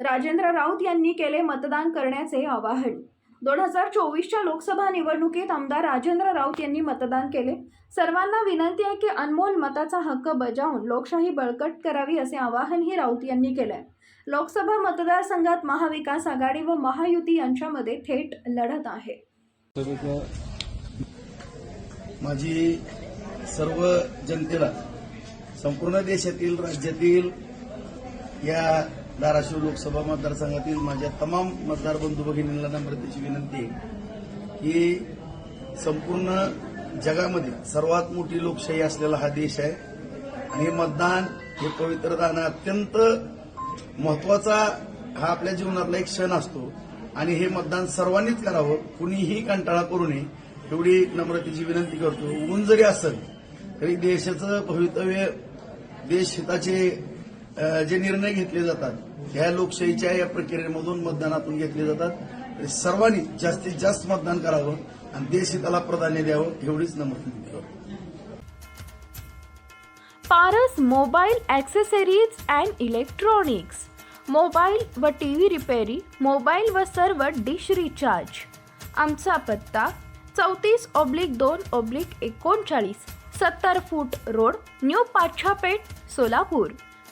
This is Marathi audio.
राजेंद्र राऊत यांनी केले मतदान करण्याचे आवाहन. दोन हजार चोवीसच्या लोकसभा निवडणुकीत आमदार राजेंद्र राऊत यांनी मतदान केले. सर्वांना विनंती आहे की अनमोल मताचा हक्क बजावून लोकशाही बळकट करावी असे आवाहनही राऊत यांनी केलंय. लोकसभा मतदारसंघात महाविकास आघाडी व महायुती यांच्यामध्ये थेट लढत आहे. माझी सर्व जनतेला संपूर्ण देशातील राज्यातील या धाराशिव लोकसभा मतदारसंघातील माझ्या तमाम मतदार बंधू भगिनींना नम्रतेची विनंती आहे की संपूर्ण जगामध्ये सर्वात मोठी लोकशाही असलेला हा देश आहे. आणि हे मतदान हे पवित्र दान अत्यंत महत्त्वाचा हा आपल्या जीवनातला एक क्षण असतो. आणि हे मतदान सर्वांनीच करावं. कुणीही कंटाळा करू नये. एवढी नम्रतेची विनंती करतो. ऊन जरी असेल तरी देशाचं भवितव्य देश हिताचे जे निर्णय घेतले जातात ह्या लोकशाहीच्या या प्रक्रियेमधून मतदानातून घेतले जातात. सर्वांनी जास्तीत जास्त मतदान करावं आणि देश हिताला प्राधान्य द्यावं एवढीच नम्र Paras mobile accessories and electronics. Mobile व टी व्ही रिपेरी मोबाईल व सर्व डिश रिचार्ज. आमचा पत्ता चौतीस ऑब्लिक दोन ऑब्लिक एकोणचाळीस सत्तर foot road new Pachhapeth Solapur.